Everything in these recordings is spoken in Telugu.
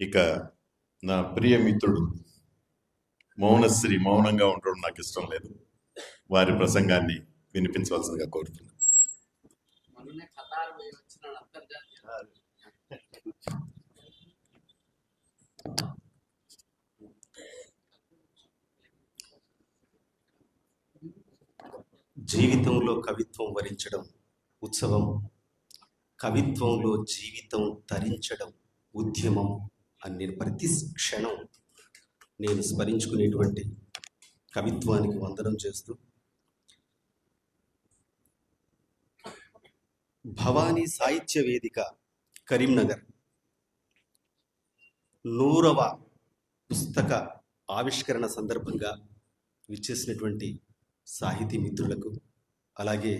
ఇక నా ప్రియ మిత్రుడు మౌనశ్రీ మౌనంగా ఉండడం నాకు ఇష్టం లేదు. వారి ప్రసంగాన్ని వినిపించవలసిందిగా కోరుతున్నాను. జీవితంలో కవిత్వం వరించడం ఉత్సవం. కవిత్వంలో జీవితం తరించడం ఉద్యమం. అని నేను ప్రతి క్షణం నేను స్మరించుకునేటువంటి కవిత్వానికి వందనం చేస్తూ భవానీ సాహిత్య వేదిక కరీంనగర్ నూరవ పుస్తక ఆవిష్కరణ సందర్భంగా విచ్చేసినటువంటి సాహితీ మిత్రులకు అలాగే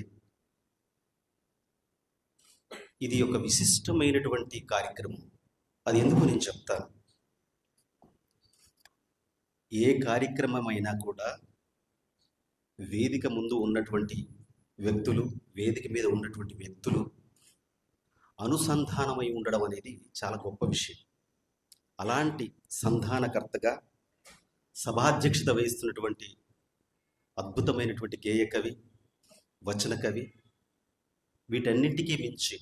ఇది ఒక విశిష్టమైనటువంటి కార్యక్రమం. అది ఎందుకు నేను చెప్తాను? ఏ కార్యక్రమం అయినా కూడా వేదిక ముందు ఉన్నటువంటి వ్యక్తులు వేదిక మీద ఉన్నటువంటి వ్యక్తులు అనుసంధానమై ఉండడం అనేది చాలా గొప్ప విషయం. అలాంటి సంధానకర్తగా సభాధ్యక్షత వహిస్తున్నటువంటి అద్భుతమైనటువంటి గేయ కవి వచన కవి వీటన్నిటికీ మించి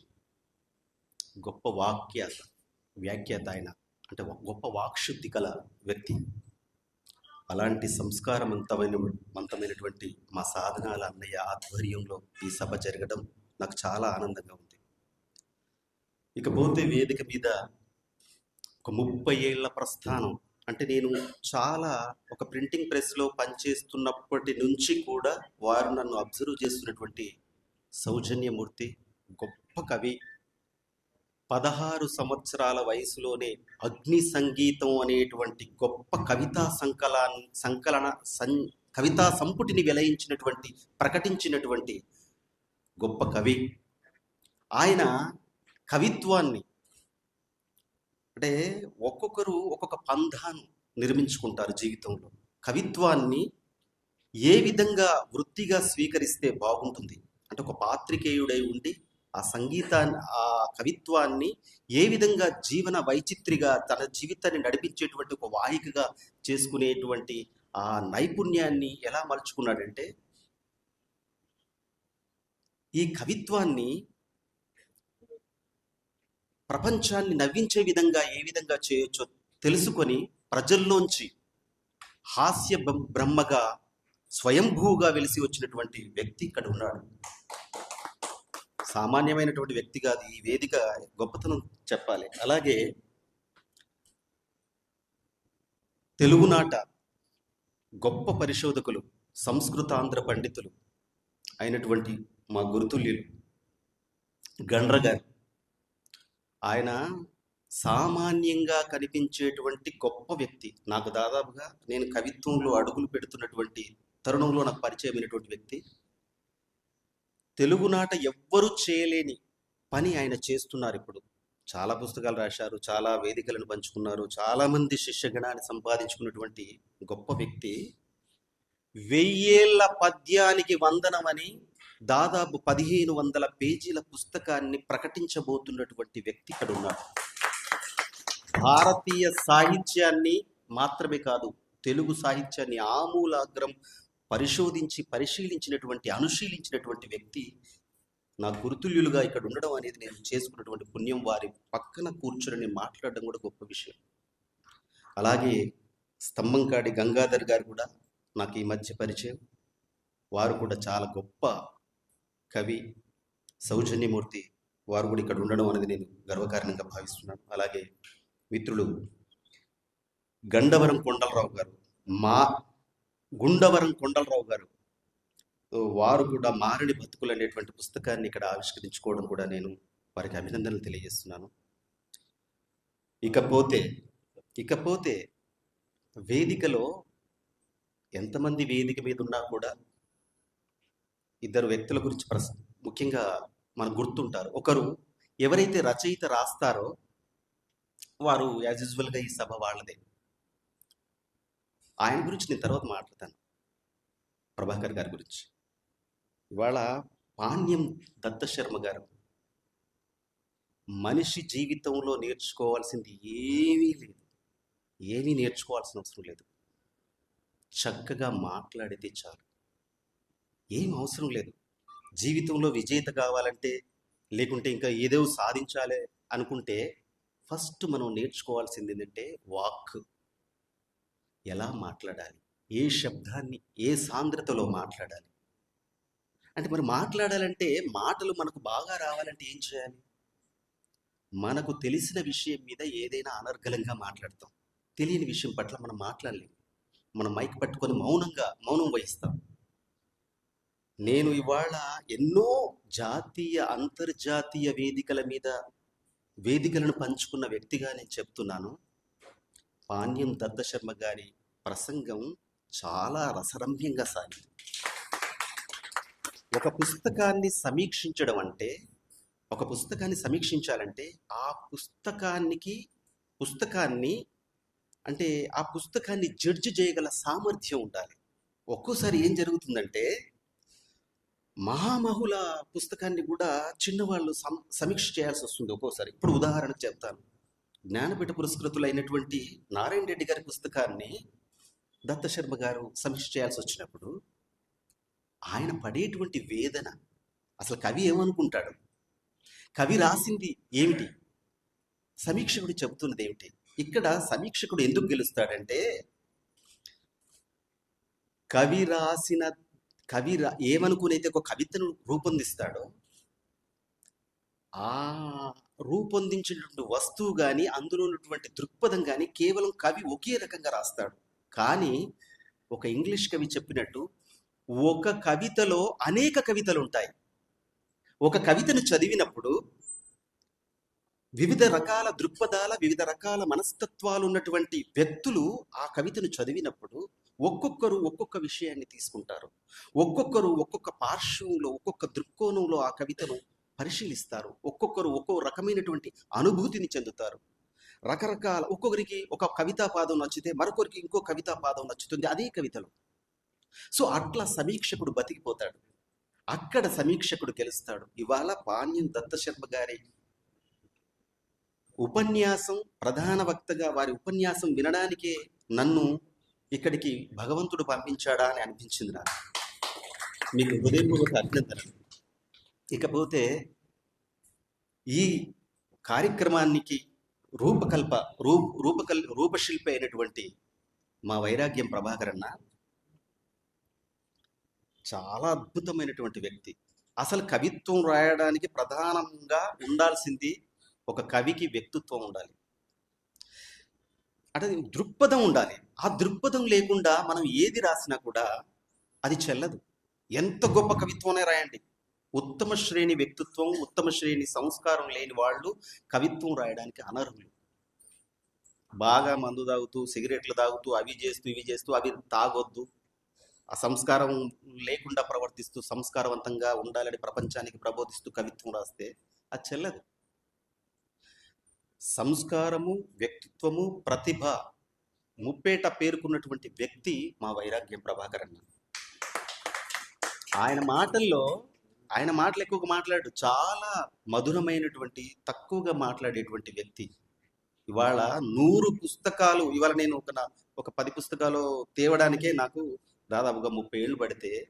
గొప్ప వాక్యాలు వ్యాఖ్యాత ఆయన. అంటే గొప్ప వాక్శుద్ధి గల వ్యక్తి. అలాంటి సంస్కారవంతమైన మంతమైనటువంటి మా సాధనాల అన్నయ్య ఆధ్వర్యంలో ఈ సభ జరగడం నాకు చాలా ఆనందంగా ఉంది. ఇకపోతే వేదిక మీద ఒక ముప్పై ఏళ్ళ ప్రస్థానం. అంటే నేను చాలా ఒక ప్రింటింగ్ ప్రెస్లో పనిచేస్తున్నప్పటి నుంచి కూడా వారు నన్ను అబ్జర్వ్ చేస్తున్నటువంటి సౌజన్యమూర్తి గొప్ప కవి పదహారు సంవత్సరాల వయసులోనే అగ్ని సంగీతం అనేటువంటి గొప్ప కవితా సంకలా సంకలన సం కవితా సంపుటిని వెలయించినటువంటి ప్రకటించినటువంటి గొప్ప కవి. ఆయన కవిత్వాన్ని అంటే ఒక్కొక్కరు ఒక్కొక్క పంధాను నిర్మించుకుంటారు జీవితంలో. కవిత్వాన్ని ఏ విధంగా వృత్తిగా స్వీకరిస్తే బాగుంటుంది? అంటే ఒక పాత్రికేయుడై ఉండి ఆ సంగీతాన్ని ఆ కవిత్వాన్ని ఏ విధంగా జీవన వైచిత్రిగా తన జీవితాన్ని నడిపించేటువంటి ఒక వాహికగా చేసుకునేటువంటి ఆ నైపుణ్యాన్ని ఎలా మలుచుకున్నాడంటే ఈ కవిత్వాన్ని ప్రపంచాన్ని నవ్వించే విధంగా ఏ విధంగా చేయొచ్చో తెలుసుకొని ప్రజల్లోంచి హాస్య బ్రహ్మగా స్వయంభూగా వెలిసి వచ్చినటువంటి వ్యక్తి ఇక్కడ ఉన్నాడు సామాన్యమైనటువంటి వ్యక్తి కాదు ఈ వేదిక గొప్పతనం చెప్పాలి. అలాగే తెలుగునాట గొప్ప పరిశోధకులు సంస్కృతాంధ్ర పండితులు అయినటువంటి మా గురుతుల్యులు గండ్ర గారు. ఆయన సామాన్యంగా కనిపించేటువంటి గొప్ప వ్యక్తి. నాకు దాదాపుగా నేను కవిత్వంలో అడుగులు పెడుతున్నటువంటి తరుణంలో నాకు పరిచయమైనటువంటి వ్యక్తి. తెలుగునాట ఎవ్వరూ చేయలేని పని ఆయన చేస్తున్నారు ఇప్పుడు. చాలా పుస్తకాలు రాశారు చాలా వేదికలను పంచుకున్నారు చాలా మంది శిష్యగణాన్ని సంపాదించుకున్నటువంటి గొప్ప వ్యక్తి. వెయ్యేళ్ళ పద్యానికి వందనమని దాదాపు పదిహేను వందల పేజీల పుస్తకాన్ని ప్రకటించబోతున్నటువంటి వ్యక్తి ఇక్కడ ఉన్నాడు. భారతీయ సాహిత్యాన్ని మాత్రమే కాదు తెలుగు సాహిత్యాన్ని ఆమూలాగ్రం పరిశోధించి పరిశీలించినటువంటి అనుశీలించినటువంటి వ్యక్తి నా గురుతుల్యులుగా ఇక్కడ ఉండడం అనేది నేను చేసుకున్నటువంటి పుణ్యం వారి పక్కన కూర్చొని మాట్లాడడం కూడా గొప్ప విషయం. అలాగే స్తంభంకాడి గంగాధర్ గారు కూడా నాకు ఈ మధ్య పరిచయం. వారు కూడా చాలా గొప్ప కవి సౌజన్యమూర్తి. వారు కూడా ఇక్కడ ఉండడం అనేది నేను గర్వకారణంగా భావిస్తున్నాను. అలాగే మిత్రులు గండవరం కొండలరావు గారు మా గుండవరం కొండలరావు గారు. వారు కూడా మారడి బతుకులు అనేటువంటి పుస్తకాన్ని ఇక్కడ ఆవిష్కరించుకోవడం కూడా నేను వారికి అభినందనలు తెలియజేస్తున్నాను. ఇకపోతే ఇకపోతే వేదికలో ఎంతమంది వేదిక మీద ఉన్నా కూడా ఇద్దరు వ్యక్తుల గురించి ప్రస్ ముఖ్యంగా మనకు గుర్తుంటారు. ఒకరు ఎవరైతే రచయిత రాస్తారో వారు యాజ్ యూజువల్గా ఈ సభ వాళ్ళదే. ఆయన గురించి నేను తర్వాత మాట్లాడతాను. ప్రభాకర్ గారి గురించి. ఇవాళ పాణ్యం దత్తశర్మ గారు మనిషి జీవితంలో నేర్చుకోవాల్సింది ఏమీ లేదు. ఏమీ నేర్చుకోవాల్సిన అవసరం లేదు. చక్కగా మాట్లాడితే చాలు. ఏం అవసరం లేదు. జీవితంలో విజేత కావాలంటే లేకుంటే ఇంకా ఏదో సాధించాలి అనుకుంటే ఫస్ట్ మనం నేర్చుకోవాల్సింది ఏంటంటే వాక్. ఎలా మాట్లాడాలి? ఏ శబ్దాన్ని ఏ సాంద్రతలో మాట్లాడాలి? అంటే మరి మాట్లాడాలంటే మాటలు మనకు బాగా రావాలంటే ఏం చేయాలి? మనకు తెలిసిన విషయం మీద ఏదైనా అనర్గళంగా మాట్లాడతాం. తెలియని విషయం పట్ల మనం మాట్లాడలేము మనం మైక్ పట్టుకొని మౌనంగా మౌనం వహిస్తాం. నేను ఇవాళ ఎన్నో జాతీయ అంతర్జాతీయ వేదికల మీద వేదికలను పంచుకున్న వ్యక్తిగా నేను చెప్తున్నాను. పాణ్యం దత్తశర్మ గారి ప్రసంగం చాలా రసరమ్యంగా సాగింది. ఒక పుస్తకాన్ని సమీక్షించడం అంటే ఒక పుస్తకాన్ని సమీక్షించాలంటే ఆ పుస్తకానికి పుస్తకాన్ని అంటే ఆ పుస్తకాన్ని జడ్జి చేయగల సామర్థ్యం ఉండాలి. ఒక్కోసారి ఏం జరుగుతుందంటే మహామహుల పుస్తకాన్ని కూడా చిన్నవాళ్ళు సమీక్ష చేయాల్సి వస్తుంది ఒక్కోసారి. ఇప్పుడు ఉదాహరణకు చెప్తాను. జ్ఞానపీఠ పురస్కృతులైనటువంటి నారాయణ రెడ్డి గారి పుస్తకాన్ని దత్తశర్మ గారు సమీక్ష చేయాల్సి వచ్చినప్పుడు ఆయన పడేటువంటి వేదన అసలు కవి ఏమనుకుంటాడు? కవి రాసింది ఏమిటి? సమీక్షకుడు చెబుతున్నది ఏమిటి? ఇక్కడ సమీక్షకుడు ఎందుకు గెలుస్తాడంటే కవి రాసిన కవి రా ఏమనుకునైతే ఒక కవితను రూపొందిస్తాడో ఆ రూపొందించినటువంటి వస్తువు కానీ అందులో ఉన్నటువంటి దృక్పథం కానీ కేవలం కవి ఒకే రకంగా రాస్తాడు. కానీ ఒక ఇంగ్లీష్ కవి చెప్పినట్టు ఒక కవితలో అనేక కవితలు ఉంటాయి. ఒక కవితను చదివినప్పుడు వివిధ రకాల దృక్పథాల వివిధ రకాల మనస్తత్వాలు ఉన్నటువంటి వ్యక్తులు ఆ కవితను చదివినప్పుడు ఒక్కొక్కరు ఒక్కొక్క విషయాన్ని తీసుకుంటారు. ఒక్కొక్కరు ఒక్కొక్క పార్శ్వంలో ఒక్కొక్క దృక్కోణంలో ఆ కవితను పరిశీలిస్తారు. ఒక్కొక్కరు ఒక్కో రకమైనటువంటి అనుభూతిని చెందుతారు. రకరకాల ఒక్కొక్కరికి ఒక కవితా పాదం నచ్చితే మరొకరికి ఇంకో కవితా పాదం నచ్చుతుంది. అదే కవితలో. సో అట్లా సమీక్షకుడు బతికిపోతాడు. అక్కడ సమీక్షకుడు గెలుస్తాడు. ఇవాళ పాణ్యం దత్తశర్మ గారి ఉపన్యాసం ప్రధాన వక్తగా వారి ఉపన్యాసం వినడానికే నన్ను ఇక్కడికి భగవంతుడు పంపించాడా అని అనిపించింది నాకు. మీకు హృదయపూర్వక అభినందనలు. ఇకపోతే ఈ కార్యక్రమానికి రూపకల్ప రూ రూపకల్ రూపశిల్పి అయినటువంటి మా వైరాగ్యం ప్రభాకర్ అన్న చాలా అద్భుతమైనటువంటి వ్యక్తి. అసలు కవిత్వం రాయడానికి ప్రధానంగా ఉండాల్సింది ఒక కవికి వ్యక్తిత్వం ఉండాలి. అంటే దృక్పథం ఉండాలి. ఆ దృక్పథం లేకుండా మనం ఏది రాసినా కూడా అది చెల్లదు. ఎంత గొప్ప కవిత్వమే రాయండి. ఉత్తమ శ్రేణి వ్యక్తిత్వం ఉత్తమ శ్రేణి సంస్కారం లేని వాళ్ళు కవిత్వం రాయడానికి అనర్హులు. బాగా మందు తాగుతూ సిగరెట్లు తాగుతూ అవి చేస్తూ ఇవి చేస్తూ అవి తాగొద్దు. ఆ సంస్కారం లేకుండా ప్రవర్తిస్తూ సంస్కారవంతంగా ఉండాలని ప్రపంచానికి ప్రబోధిస్తూ కవిత్వం రాస్తే అది చెల్లదు. సంస్కారము వ్యక్తిత్వము ప్రతిభ ముప్పేట పేర్కొన్నటువంటి వ్యక్తి మా వైరాగ్యం ప్రభాకర్ అన్న ఆయన మాటల్లో ఆయన మాటలు ఎక్కువగా మాట్లాడు. చాలా మధురమైనటువంటి తక్కువగా మాట్లాడేటువంటి వ్యక్తి. ఇవాళ నూరు పుస్తకాలు ఇవాళ నేను ఒక నా- ఒక పది పుస్తకాలు తేవడానికే నాకు దాదాపుగా ముప్పై ఏళ్ళు పడితే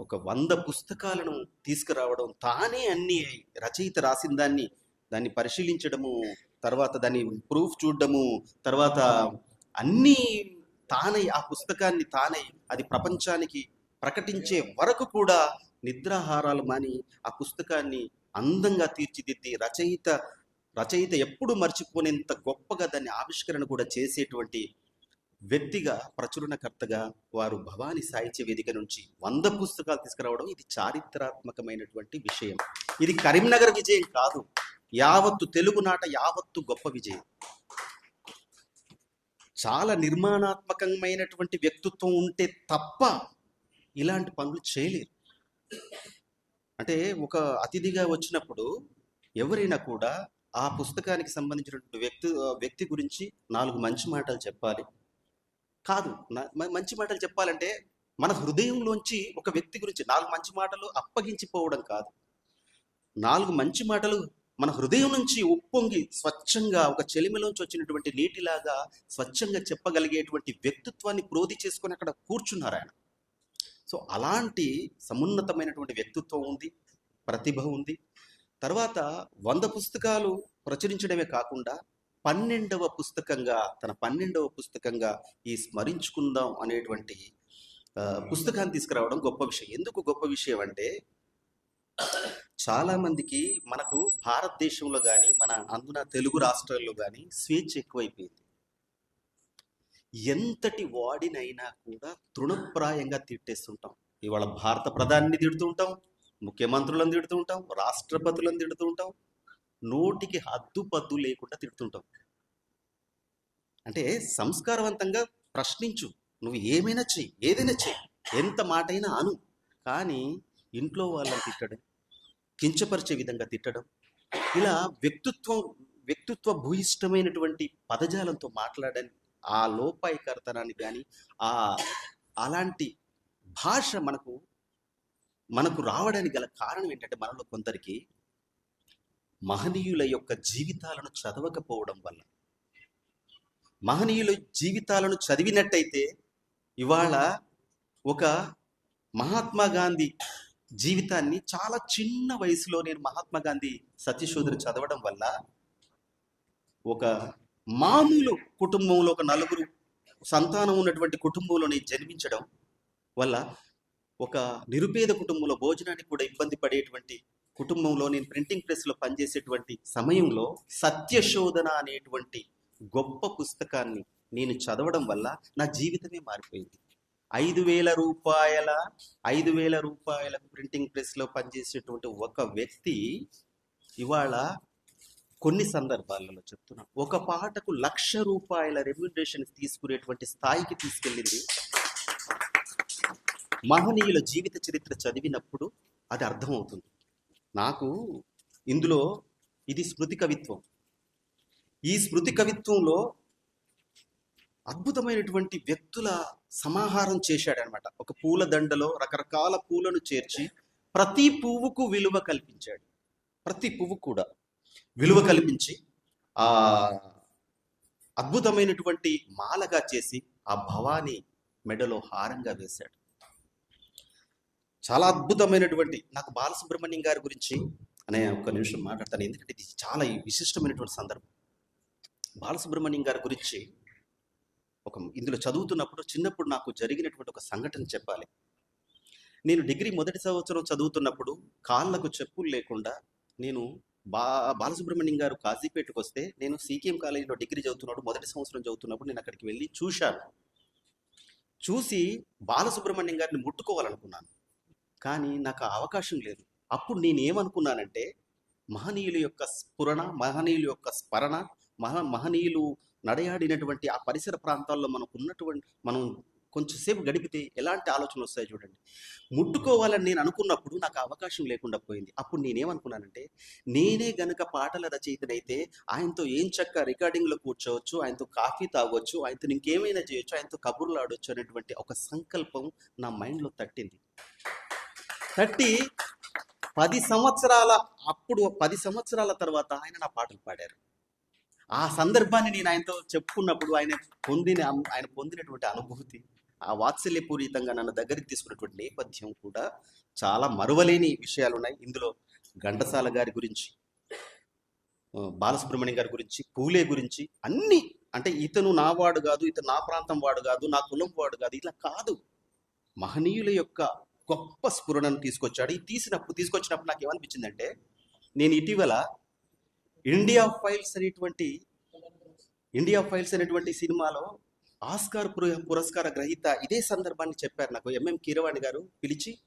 ఒక వంద పుస్తకాలను తీసుకురావడం తానే అన్ని రచయిత రాసిన దాన్ని దాన్ని పరిశీలించడము తర్వాత దాన్ని ప్రూఫ్ చూడడము తర్వాత అన్నీ తానై ఆ పుస్తకాన్ని తానై అది ప్రపంచానికి ప్రకటించే వరకు కూడా నిద్రాహారాలు మాని ఆ పుస్తకాన్ని అందంగా తీర్చిదిద్ది రచయిత రచయిత ఎప్పుడు మర్చిపోనేంత గొప్పగా దాన్ని ఆవిష్కరణ కూడా చేసేటువంటి వ్యక్తిగా ప్రచురణకర్తగా వారు భవానీ సాహిత్య వేదిక నుంచి వంద పుస్తకాలు తీసుకురావడం ఇది చారిత్రాత్మకమైనటువంటి విషయం. ఇది కరీంనగర్ విజయం కాదు. యావత్తు తెలుగు నాట యావత్తు గొప్ప విజయం. చాలా నిర్మాణాత్మకమైనటువంటి వ్యక్తిత్వం ఉంటే తప్ప ఇలాంటి పనులు చేయలేరు. అంటే ఒక అతిథిగా వచ్చినప్పుడు ఎవరైనా కూడా ఆ పుస్తకానికి సంబంధించినటువంటి వ్యక్తి వ్యక్తి గురించి నాలుగు మంచి మాటలు చెప్పాలి. కాదు మంచి మాటలు చెప్పాలంటే మన హృదయంలోంచి ఒక వ్యక్తి గురించి నాలుగు మంచి మాటలు అప్పగించిపోవడం కాదు. నాలుగు మంచి మాటలు మన హృదయం నుంచి ఉప్పొంగి స్వచ్ఛంగా ఒక చెలిమిలోంచి వచ్చినటువంటి నీటిలాగా స్వచ్ఛంగా చెప్పగలిగేటువంటి వ్యక్తిత్వాన్ని క్రోధి చేసుకొని అక్కడ కూర్చున్నారు ఆయన. సో అలాంటి సమున్నతమైనటువంటి వ్యక్తిత్వం ఉంది ప్రతిభ ఉంది. తర్వాత వంద పుస్తకాలు ప్రచురించడమే కాకుండా పన్నెండవ పుస్తకంగా తన పన్నెండవ పుస్తకంగా ఈ స్మరించుకుందాం అనేటువంటి పుస్తకాన్ని తీసుకురావడం గొప్ప విషయం. ఎందుకు గొప్ప విషయం అంటే చాలా మందికి మనకు భారతదేశంలో కానీ మన అందున తెలుగు రాష్ట్రాల్లో కానీ స్వేచ్ఛ ఎక్కువైపోయింది. ఎంతటి వాడినైనా కూడా తృణప్రాయంగా తిట్టేస్తుంటాం. ఇవాళ భారత ప్రధానిని తిడుతుంటాం ముఖ్యమంత్రులను తిడుతుంటాం రాష్ట్రపతులను తిడుతుంటాం నోటికి హద్దు పద్దు లేకుండా తిడుతుంటాం. అంటే సంస్కారవంతంగా ప్రశ్నించు నువ్వు ఏమైనా చెయ్యి ఏదైనా చెయ్యి ఎంత మాటైనా అను. కానీ ఇంట్లో వాళ్ళని తిట్టడం కించపరిచే విధంగా తిట్టడం ఇలా వ్యక్తిత్వం వ్యక్తిత్వ భూయిష్టమైనటువంటి పదజాలంతో మాట్లాడని ఆ లోపాయికర్తనాన్ని కానీ ఆ అలాంటి భాష మనకు మనకు రావడానికి గల కారణం ఏంటంటే మనలో కొందరికి మహనీయుల యొక్క జీవితాలను చదవకపోవడం వల్ల. మహనీయుల జీవితాలను చదివినట్టయితే ఇవాళ ఒక మహాత్మా గాంధీ జీవితాన్ని చాలా చిన్న వయసులో నేను మహాత్మా గాంధీ సత్యశోధన చదవడం వల్ల ఒక మామూలు కుటుంబంలో ఒక నలుగురు సంతానం ఉన్నటువంటి కుటుంబంలోని జన్మించడం వల్ల ఒక నిరుపేద కుటుంబంలో భోజనానికి కూడా ఇబ్బంది పడేటువంటి కుటుంబంలో నేను ప్రింటింగ్ ప్రెస్లో పనిచేసేటువంటి సమయంలో సత్యశోధన అనేటువంటి గొప్ప పుస్తకాన్ని నేను చదవడం వల్ల నా జీవితమే మారిపోయింది. ఐదు వేల రూపాయల ఐదు వేల రూపాయల ప్రింటింగ్ ప్రెస్లో పనిచేసేటువంటి ఒక వ్యక్తి ఇవాళ కొన్ని సందర్భాలలో చెప్తున్నా. ఒక పాటకు లక్ష రూపాయల రెమ్యునరేషన్ తీసుకునేటువంటి స్థాయికి తీసుకెళ్ళింది. మహనీయుల జీవిత చరిత్ర చదివినప్పుడు అది అర్థమవుతుంది. నాకు ఇందులో ఇది స్మృతి కవిత్వం. ఈ స్మృతి కవిత్వంలో అద్భుతమైనటువంటి వ్యక్తుల సమాహారం చేశాడనమాట. ఒక పూల దండలో రకరకాల పూలను చేర్చి ప్రతి పువ్వుకు విలువ కల్పించాడు. ప్రతి పువ్వు కూడా. విలువ కల్పించి ఆ అద్భుతమైనటువంటి మాలగా చేసి ఆ భవాని మెడలో హారంగా వేశాడు. చాలా అద్భుతమైనటువంటి నాకు బాలసుబ్రహ్మణ్యం గారి గురించి అనే ఒక నిమిషం మాట్లాడతాను ఎందుకంటే ఇది చాలా విశిష్టమైనటువంటి సందర్భం. బాలసుబ్రహ్మణ్యం గారి గురించి ఒక ఇందులో చదువుతున్నప్పుడు చిన్నప్పుడు నాకు జరిగినటువంటి ఒక సంఘటన చెప్పాలి. నేను డిగ్రీ మొదటి సంవత్సరం చదువుతున్నప్పుడు కాళ్ళకు చెప్పులు లేకుండా నేను బా బాలసుబ్రహ్మణ్యం గారు కాజీపేటకు వస్తే నేను సీకేఎం కాలేజీలో డిగ్రీ చదువుతున్నాడు. మొదటి సంవత్సరం చదువుతున్నప్పుడు నేను అక్కడికి వెళ్ళి చూశాను. చూసి బాలసుబ్రహ్మణ్యం గారిని ముట్టుకోవాలనుకున్నాను. కానీ నాకు అవకాశం లేదు. అప్పుడు నేను ఏమనుకున్నానంటే మహనీయుల యొక్క స్ఫురణ మహనీయుల యొక్క స్మరణ మహ మహనీయులు నడయాడినటువంటి ఆ పరిసర ప్రాంతాల్లో మనకు ఉన్నటువంటి మనం కొంచెంసేపు గడిపితే ఎలాంటి ఆలోచనలు వస్తాయి చూడండి. ముట్టుకోవాలని నేను అనుకున్నప్పుడు నాకు అవకాశం లేకుండా పోయింది. అప్పుడు నేనేమనుకున్నానంటే నేనే గనక పాటల రచయితనైతే ఆయనతో ఏం చక్క రికార్డింగ్లో కూర్చోవచ్చు ఆయనతో కాఫీ తాగొచ్చు ఆయనతో ఇంకేమైనా చేయొచ్చు ఆయనతో కబుర్లు ఆడొచ్చు అనేటువంటి ఒక సంకల్పం నా మైండ్లో తట్టింది. తట్టి పది సంవత్సరాల అప్పుడు పది సంవత్సరాల తర్వాత ఆయన నా పాటలు పాడారు. ఆ సందర్భాన్ని నేను ఆయనతో చెప్పుకున్నప్పుడు ఆయన పొందిన ఆయన పొందినటువంటి అనుభూతి ఆ వాత్సల్యపూరితంగా నన్ను దగ్గరికి తీసుకున్నటువంటి నేపథ్యం కూడా చాలా మరువలేని విషయాలు ఉన్నాయి ఇందులో ఘంటసాల గారి గురించి బాలసుబ్రహ్మణ్యం గారి గురించి పూలే గురించి అన్ని అంటే ఇతను నా వాడు కాదు ఇతను నా ప్రాంతం వాడు కాదు నా కులం వాడు కాదు ఇలా కాదు. మహనీయుల యొక్క గొప్ప స్ఫురణను తీసుకొచ్చాడు. ఇది తీసినప్పుడు తీసుకొచ్చినప్పుడు నాకు ఏమనిపించిందంటే నేను ఇటీవల ఇండియా ఫైల్స్ అనేటువంటి ఇండియా ఫైల్స్ అనేటువంటి సినిమాలో ఆస్కార్ పురస్కార గ్రహీత ఇదే సందర్భాన్ని చెప్పారు నాకు ఎంఎం కీరవాణి గారు. పిలిచి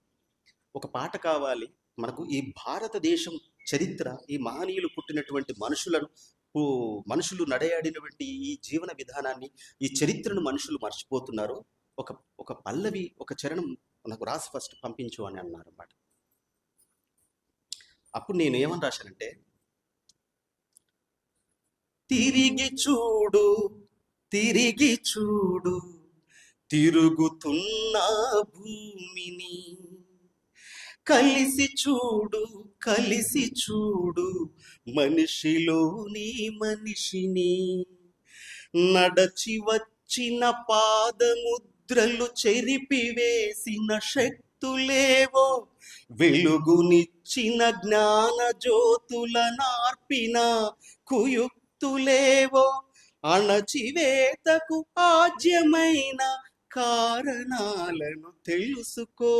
ఒక పాట కావాలి. మనకు ఈ భారతదేశం చరిత్ర ఈ మహనీయులు పుట్టినటువంటి మనుషులను మనుషులు నడయాడినటువంటి ఈ జీవన విధానాన్ని ఈ చరిత్రను మనుషులు మర్చిపోతున్నారు. ఒక ఒక పల్లవి ఒక చరణం నాకు రాసి ఫస్ట్ పంపించు అని అన్నారు అన్నమాట అప్పుడు నేను ఏమని రాశానంటే తిరిగి చూడు తిరిగి చూడు తిరుగుతున్న భూమిని. కలిసి చూడు కలిసి చూడు మనిషిలోని మనిషిని. నడచి వచ్చిన పాదముద్రలు చెరిపివేసిన శక్తులేవో వెలుగునిచ్చిన జ్ఞాన జ్యోతుల నార్పిన కుయుక్తులేవో. అణచివేతకు ఆజ్యమైన కారణాలను తెలుసుకో.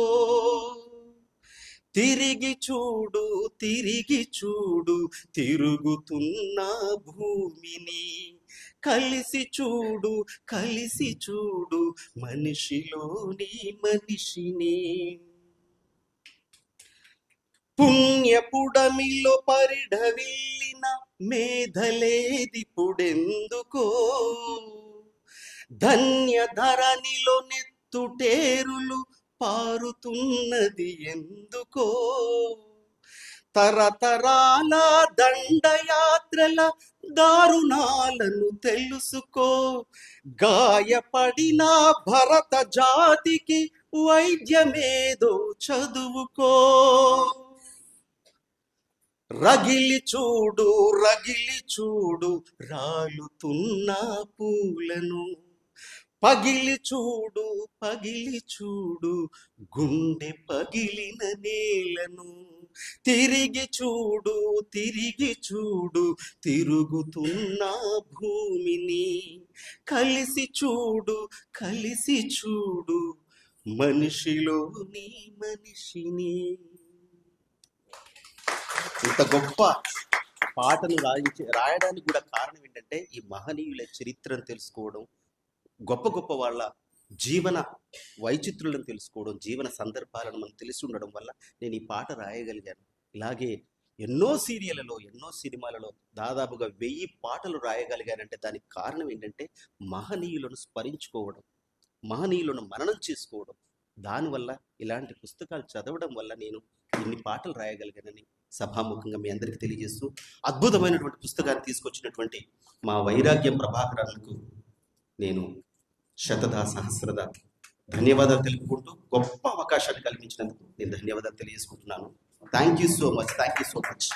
తిరిగి చూడు తిరిగి చూడు తిరుగుతున్న భూమిని. కలిసి చూడు కలిసి చూడు మనిషిలోని మనిషిని. పుణ్యపుడమిలో పరిఢవిల్లిన మేధలేదిపుడెందుకో ధన్య ధరణిలో నెత్తుటేరులు పారుతున్నది ఎందుకో? తరతరాల దండయాత్రల దారుణాలను తెలుసుకో. గాయపడిన భరత జాతికి వైద్యమేదో చదువుకో. రగిలి చూడు రగిలి చూడు రాలుతున్న పూలను. పగిలి చూడు పగిలి చూడు గుండె పగిలిన నేలను. తిరిగి చూడు తిరిగి చూడు తిరుగుతున్న భూమిని. కలిసి చూడు కలిసి చూడు మనిషిలోని మనిషిని. ఇంత గొప్ప పాటను రాయించి రాయడానికి కూడా కారణం ఏంటంటే ఈ మహనీయుల చరిత్రను తెలుసుకోవడం గొప్ప గొప్ప వాళ్ళ జీవన వైచిత్రులను తెలుసుకోవడం జీవన సందర్భాలను మనం తెలిసి ఉండడం వల్ల నేను ఈ పాట రాయగలిగాను. ఇలాగే ఎన్నో సీరియళ్ళలో ఎన్నో సినిమాలలో దాదాపుగా వెయ్యి పాటలు రాయగలిగానంటే దానికి కారణం ఏంటంటే మహనీయులను స్మరించుకోవడం మహనీయులను మననం చేసుకోవడం. దానివల్ల ఇలాంటి పుస్తకాలు చదవడం వల్ల నేను ఇన్ని పాటలు రాయగలిగానని సభాముఖంగా మీ అందరికీ తెలియజేస్తూ అద్భుతమైనటువంటి పుస్తకాన్ని తీసుకొచ్చినటువంటి మా వైరాగ్యం ప్రభాకరాలకు నేను శతదా సహస్రదా ధన్యవాదాలు తెలుపుకుంటూ గొప్ప అవకాశాన్ని కల్పించినందుకు నేను ధన్యవాదాలు తెలియజేసుకుంటున్నాను. Thank you so much thank you so much